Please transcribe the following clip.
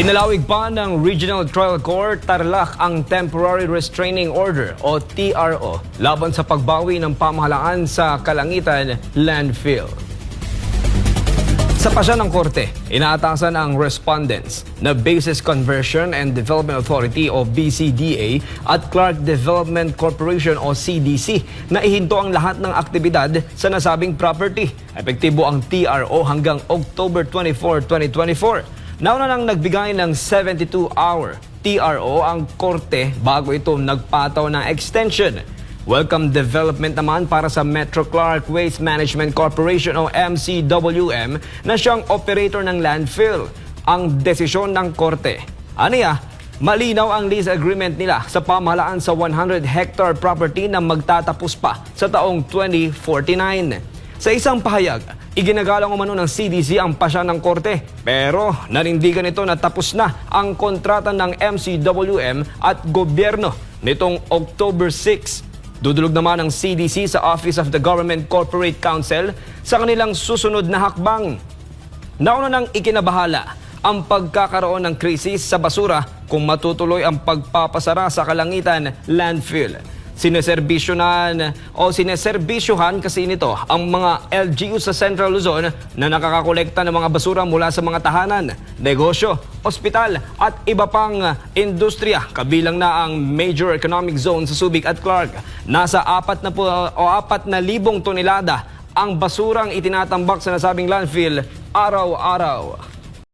Pinalawig pa ng Regional Trial Court Tarlac ang Temporary Restraining Order o TRO laban sa pagbawi ng pamahalaan sa Kalangitan Landfill. Sa pasya ng korte, inaatasan ang respondents na Basis Conversion and Development Authority o BCDA at Clark Development Corporation o CDC na ihinto ang lahat ng aktibidad sa nasabing property. Epektibo ang TRO hanggang October 24, 2024. Nauna nang nagbigay ng 72-hour TRO ang korte bago ito nagpataw ng extension. Welcome development naman para sa Metro Clark Waste Management Corporation o MCWM na siyang operator ng landfill. Ang desisyon ng korte. Aniya, malinaw ang lease agreement nila sa pamahalaan sa 100 hectare property na magtatapos pa sa taong 2049. Sa isang pahayag, iginagalang umano ng CDC ang pasya ng korte. Pero nanindigan ito na tapos na ang kontrata ng MCWM at gobyerno nitong October 6. Dudulog naman ang CDC sa Office of the Government Corporate Council sa kanilang susunod na hakbang. Nauna nang ikinabahala ang pagkakaroon ng krisis sa basura kung matutuloy ang pagpapasara sa kalangitan landfill. Sineserbisyonan o sineserbisyohan kasi nito ang mga LGU sa Central Luzon na nakakakolekta ng mga basura mula sa mga tahanan, negosyo, ospital at iba pang industriya kabilang na ang major economic zone sa Subic at Clark. Nasa apat na po, o apat na libong tonelada ang basurang itinatambak sa nasabing landfill araw-araw.